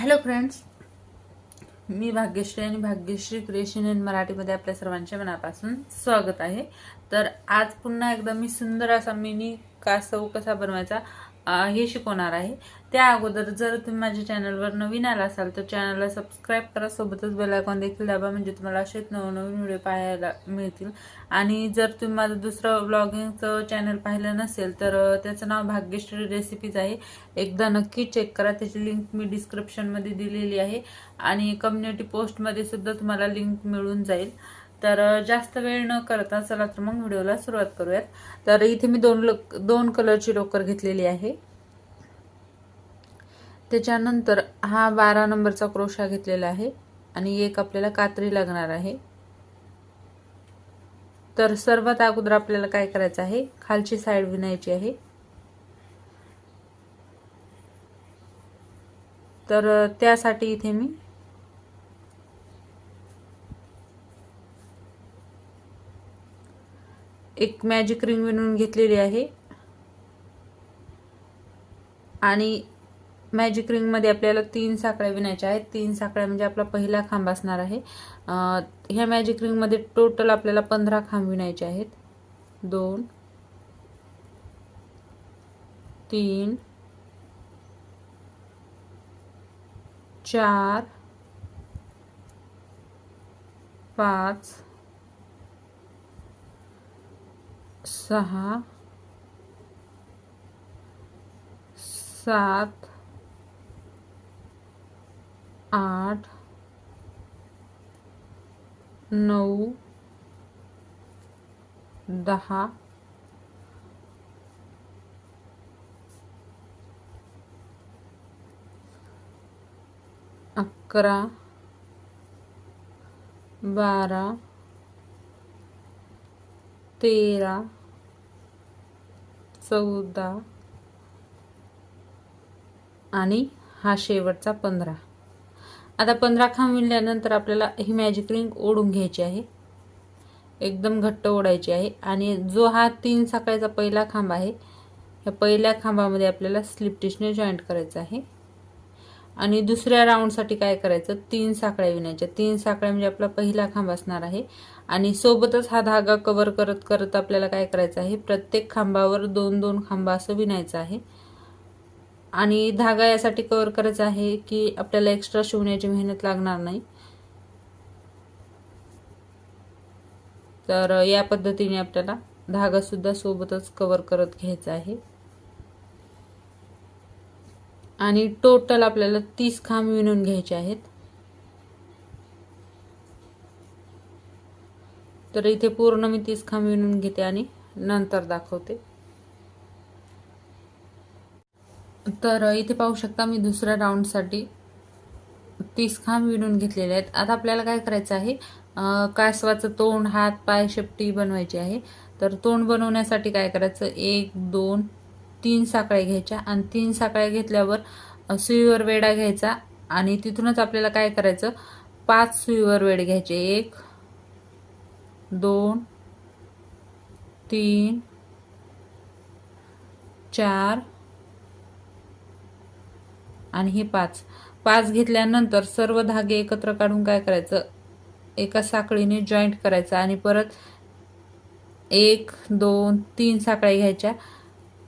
Hello friends मी भाग्यश्री आणि Bhagyashree creation in मराठीमध्ये आपल्या सर्वांच्या मनापासून स्वागत आहे. तर आज पुन्हा एकदा मी सुंदर असा मिनी कासव कसा बनवायचा हे शिकवणार आहे. त्या अगोदर जर तुम्ही माझ्या चॅनलवर नवीन आला असाल तर चॅनलला सबस्क्राईब करा. सोबतच बेलायकॉन देखील दाबा म्हणजे तुम्हाला असेच नवनवीन व्हिडिओ पाहायला मिळतील. आणि जर तुम्ही माझं दुसरं ब्लॉगिंगचं चॅनल पाहिलं नसेल तर त्याचं नाव भाग्यश्री रेसिपीज आहे. एकदा नक्की चेक करा. त्याची लिंक मी डिस्क्रिप्शनमध्ये दिलेली आहे. आणि कम्युनिटी पोस्टमध्ये सुद्धा तुम्हाला लिंक मिळून जाईल. तर जास्त वेळ न करता चला तर मग व्हिडिओला सुरुवात करूयात. तर इथे मी दोन लोक दोन कलरची लोकर घेतलेली आहे. त्याच्यानंतर हा बारा नंबरचा क्रोशा घेतलेला आहे आणि एक आपल्याला कात्री लागणार आहे. तर सर्वात अगोदर आपल्याला काय करायचं आहे? खालची साईड विणायची आहे. तर त्यासाठी इथे मी एक मॅजिक रिंग विणून घेतलेली आहे. आणि मॅजिक रिंगमध्ये आपल्याला तीन साखळ्या विणायच्या आहेत. तीन साखळ्या म्हणजे आपला पहिला खांब असणार आहे. ह्या मॅजिक रिंगमध्ये टोटल आपल्याला पंधरा खांब विणायचे आहेत. दोन तीन चार पाच सहा सात आठ नऊ दहा अकरा बारा तेरा चौदा आणि हा शेवटचा पंधरा. आता पंधरा खांब विणल्यानंतर आपल्याला ही मॅजिक रिंग ओढून घ्यायची आहे. एकदम घट्ट ओढायची आहे. आणि जो हा तीन साखळ्याचा पहिला खांब आहे ह्या पहिल्या खांबामध्ये आपल्याला स्लिप टिशने जॉईंट करायचं आहे. आणि दुसऱ्या राऊंडसाठी काय करायचं? तीन साखळ्या विणायच्या. तीन साखळ्या म्हणजे आपला पहिला खांब असणार आहे. आणि सोबतच हा धागा कवर करत करत आपल्याला काय करायचं आहे? प्रत्येक खांबावर दोन दोन खांबा असं विणायचं आहे. आणि धागा यासाठी कवर करायचा आहे की आपल्याला एक्स्ट्रा शिवण्याची मेहनत लागणार नाही. तर या पद्धतीने आपल्याला धागा सुद्धा सोबतच कवर करत घ्यायचा आहे. आणि टोटल आपल्याला तीस खांब विणून घ्यायचे आहेत. तर इथे पूर्ण मी तीस खांब विणून घेते आणि नंतर दाखवते. तर इथे पाहू शकता मी दुसऱ्या राऊंडसाठी तीस खांब विणून घेतलेले आहेत. आता आपल्याला काय करायचं आहे? कासवाचं तोंड हात पाय शेपटी बनवायची आहे. तर तोंड बनवण्यासाठी काय करायचं? एक दोन तीन साखळ्या घ्यायच्या आणि तीन साखळ्या घेतल्यावर सुईवर वेडा घ्यायचा आणि तिथूनच आपल्याला काय करायचं? पाच सुईवर वेड घ्यायचे. एक दोन तीन चार आणि हे पाच. पाच घेतल्यानंतर सर्व धागे एकत्र काढून काय करायचं? एका साखळीने जॉईंट करायचं आणि परत एक दोन तीन साखळ्या घ्यायच्या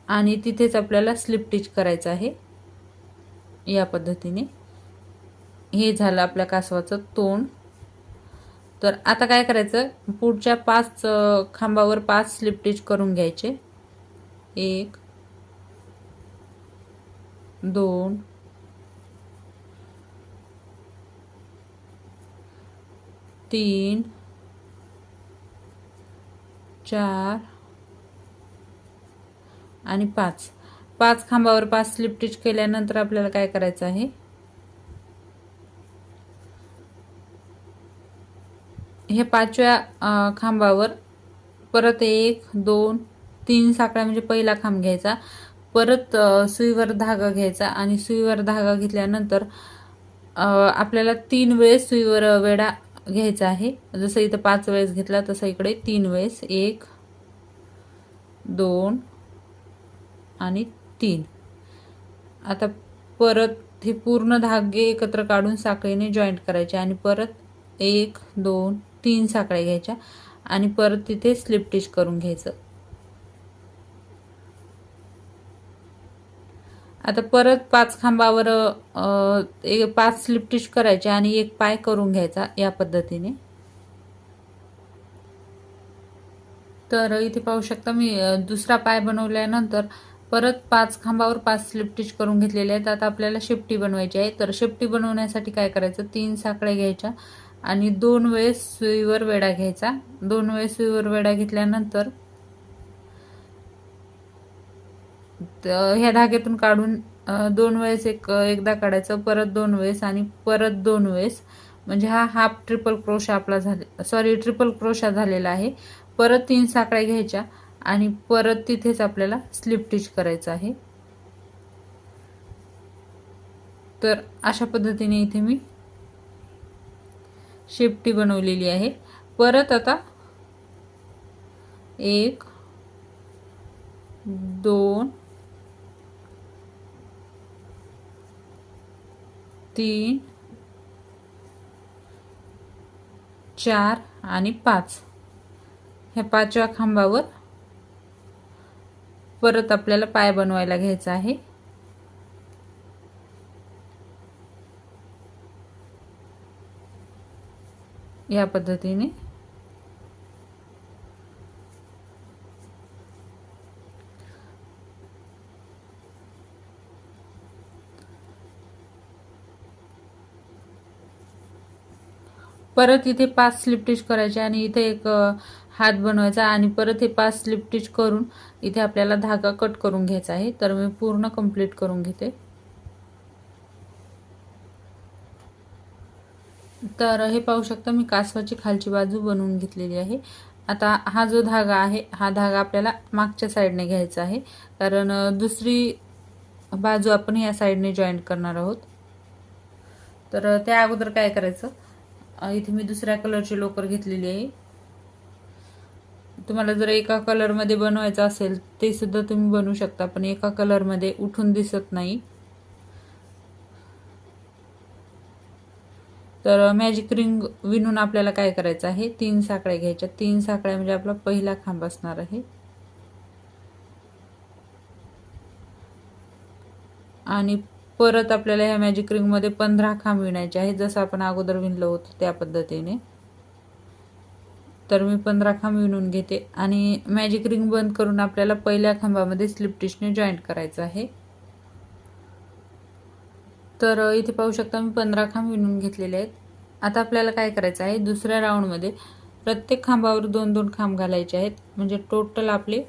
आणि तिथेच आपल्याला स्लिप टिच करायचं आहे. या पद्धतीने. हे झालं आपल्या कासवाचं तोंड. तर आता काय करायचं? पुढच्या पाच खांबावर पाच स्लिप टिच करून घ्यायचे. एक दोन तीन चार आणि पाच. पाच खांबावर पाच स्लिप टिच केल्यानंतर आपल्याला काय करायचं आहे? हे पाचव्या खांबावर परत एक दोन तीन साखळ्या म्हणजे पहिला खांब घ्यायचा. परत सुईवर धागा घ्यायचा आणि सुईवर धागा घेतल्यानंतर आपल्याला तीन वेळेस सुईवर वेडा घ्यायचा आहे. जसं इथं पाच वेळेस घेतला तसं इकडे तीन वेळेस. एक दोन आणि तीन. आता परत हे पूर्ण धागे एकत्र काढून साखळीने जॉईंट करायचे आणि परत एक दोन तीन साखळ्या घ्यायच्या आणि परत तिथे स्लिप टिच करून घ्यायचं. आता परत पाच खांबावर एक पाच स्लिप स्टिच करायचे आणि एक पाय करून घ्यायचा या पद्धतीने. तर इथे पाहू शकता मी दुसरा पाय बनवल्यानंतर परत पाच खांबावर पाच स्लिप स्टिच करून घेतलेले आहेत. आता आपल्याला शेपटी बनवायची आहे. तर शेपटी बनवण्यासाठी काय करायचं? तीन साखळ्या घ्यायच्या आणि दोन वेळेस सुईवर वेढा घ्यायचा. दोन वेळेस सुईवर वेढा घेतल्यानंतर त- ह्या धाग्यातून काढून दोन वेळेस एक एकदा काढायचं परत दोन वेळेस आणि परत दोन वेळेस. म्हणजे हा हाफ ट्रिपल क्रोशा आपला झाले सॉरी ट्रिपल क्रोशा झालेला आहे. परत तीन साखळ्या घ्यायच्या आणि परत तिथेच आपल्याला स्लिप टिच करायचं आहे. तर अशा पद्धतीने इथे मी शेपटी बनवलेली आहे. परत आता एक दोन तीन चार आणि पाच. ह्या पाचव्या खांबावर परत आपल्याला पाय बनवायला घ्यायचा आहे. या पद्धतीने. परत इथे पाच स्लिप टिच करायचे आणि इथे एक हात बनवायचा आणि परत हे पाच स्लिपटिच करून इथे आपल्याला धागा कट करून घ्यायचा आहे. तर मी पूर्ण कंप्लीट करून घेते. तर हे पाहू शकता मी कासवाची खालची बाजू बनवून घेतलेली आहे. आता हा जो धागा आहे हा धागा आपल्याला मागच्या साईडने घ्यायचा आहे. कारण दुसरी बाजू आपण या साईडने जॉईंट करणार आहोत. तर त्या अगोदर काय करायचं? इथे मी दुसऱ्या कलरची लोकर घेतलेली आहे. तुम्हाला जर एका कलरमध्ये बनवायचं असेल ते सुद्धा तुम्ही बनवू शकता पण एका कलरमध्ये उठून दिसत नाही. तर मॅजिक रिंग विणून आपल्याला काय करायचं आहे? तीन साखळ्या घ्यायच्या. तीन साखळ्या म्हणजे आपला पहिला खांब असणार आहे. आणि परत आपल्याला ह्या मॅजिक रिंगमध्ये पंधरा खांब विणायचे आहेत. जसं आपण अगोदर विणलं होतं त्या पद्धतीने. तर मी पंधरा खांब विणून घेते. आणि मॅजिक रिंग बंद करून आपल्याला पहिल्या खांबामध्ये स्लिप टिशने जॉईंट करायचं आहे. तर इथे पाहू शकता मी पंधरा खांब विणून घेतलेले आहेत. आता आपल्याला काय करायचं आहे? दुसऱ्या राऊंडमध्ये प्रत्येक खांबावर दोन दोन खांब घालायचे आहेत. म्हणजे टोटल आपले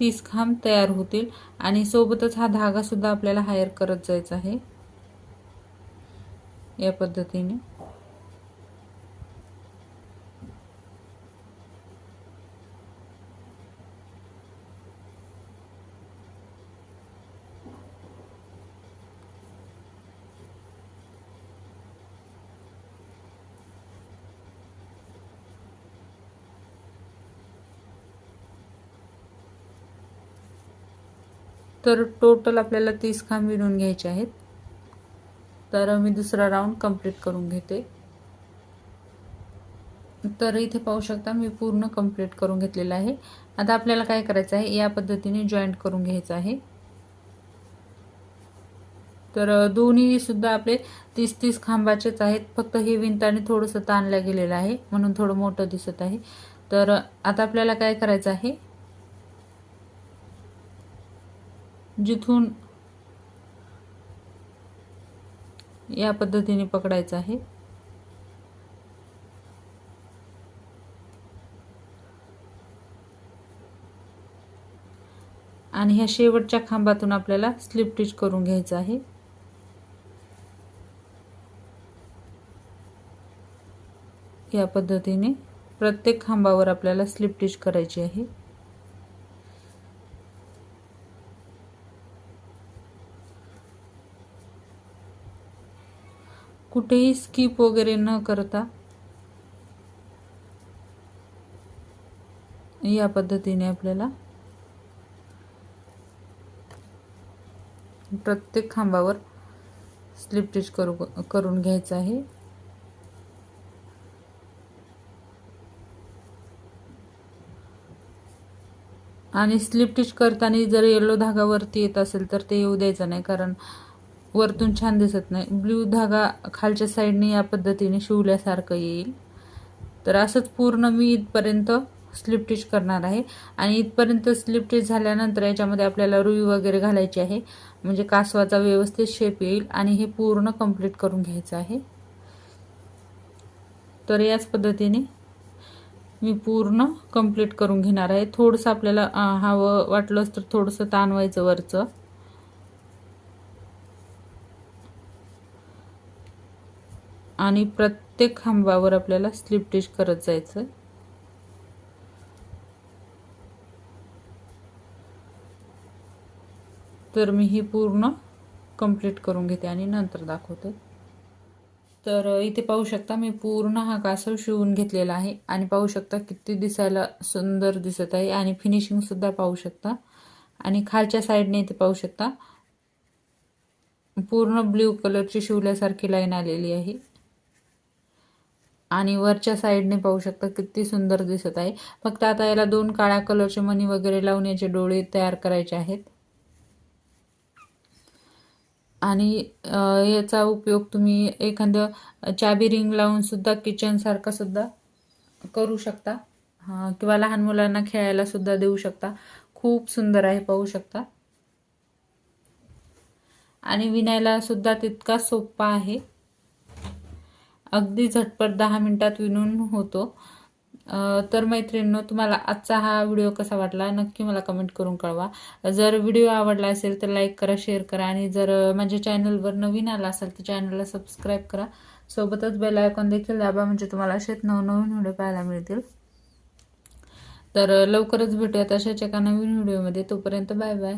तीस खांब तयार होतील आणि सोबतच हा धागा सुद्धा आपल्याला हायर करत जायचा आहे. या पद्धतीने. तर टोटल आपल्याला तीस खांब विणून घ्यायचे आहेत. तर मी दुसरा राऊंड कंप्लीट करून घेते. तर इथे पाहू शकता मी पूर्ण कंप्लीट करून घेतलेलं आहे. आता आपल्याला काय करायचं आहे? या पद्धतीने जॉईंट करून घ्यायचं आहे. तर दोन्ही सुद्धा आपले तीस तीस खांबाचेच आहेत. फक्त हे विंताने थोडंसं ताणलं गेलेलं आहे. म्हणून थोडं मोठं दिसत आहे. तर आता आपल्याला काय करायचं आहे? जिथून या पद्धतीने पकडायचं आहे. आणि ह्या शेवटच्या खांबातून आपल्याला स्लिप स्टिच करून घ्यायचं आहे. या पद्धतीने प्रत्येक खांबावर आपल्याला स्लिप स्टिच करायची आहे. कुठेही स्किप वगैरे न करता या पद्धतीने आपल्याला प्रत्येक खांबावर स्लिप स्टिच करू करून घ्यायचं आहे. आणि स्लिप स्टिच करताना जर येलो धागावरती येत असेल तर ते येऊ द्यायचं नाही कारण वरतून छान दिसत नाही. ब्ल्यू धागा खालच्या साईडने या पद्धतीने शिवल्यासारखं येईल. तर असंच पूर्ण मी इथपर्यंत स्लिप स्टिच करणार आहे. आणि इथपर्यंत स्लिप स्टिच झाल्यानंतर याच्यामध्ये आपल्याला रुई वगैरे घालायची आहे. म्हणजे कासवाचा व्यवस्थित शेप येईल आणि हे पूर्ण कंप्लीट करून घ्यायचं आहे. तर याच पद्धतीने मी पूर्ण कंप्लीट करून घेणार आहे. थोडंसं आपल्याला हवं वाटलंच तर थोडंसं ताणवायचं वरचं. आणि प्रत्येक खांबावर आपल्याला स्लिप स्टिच करत जायचं. तर मी ही पूर्ण कंप्लीट करून घेते आणि नंतर दाखवते. तर इथे पाहू शकता मी पूर्ण हा कासव शिवून घेतलेला आहे आणि पाहू शकता किती दिसायला सुंदर दिसत आहे आणि फिनिशिंगसुद्धा पाहू शकता. आणि खालच्या साईडने इथे पाहू शकता पूर्ण ब्ल्यू कलरची शिवल्यासारखी लाईन आलेली आहे. आणि वरच्या साईडने पाहू शकता किती सुंदर दिसत आहे. फक्त आता याला दोन काळ्या कलरचे मणी वगैरे लावून याचे डोळे तयार करायचे आहेत. आणि याचा उपयोग तुम्ही एखादं चाबी रिंग लावून सुद्धा किचनसारखं सुद्धा करू शकता. किंवा लहान मुलांना खेळायला सुद्धा देऊ शकता. खूप सुंदर आहे पाहू शकता. आणि विणायला सुद्धा तितका सोपा आहे. अगदी झटपट दहा मिनिटात विणून होतो. तर मैत्रिणींनो तुम्हाला आजचा हा व्हिडिओ कसा वाटला? नक्की मला कमेंट करून कळवा. जर व्हिडिओ आवडला असेल तर लाईक करा शेअर करा आणि जर माझ्या चॅनलवर नवीन आला असेल तर चॅनलला सबस्क्राईब करा. सोबतच बेल आयकॉन देखील दाबा म्हणजे तुम्हाला असेच नवनवीन व्हिडिओ पाहायला मिळतील. तर लवकरच भेटूयात अशाच एका नवीन व्हिडिओमध्ये. तोपर्यंत बाय बाय.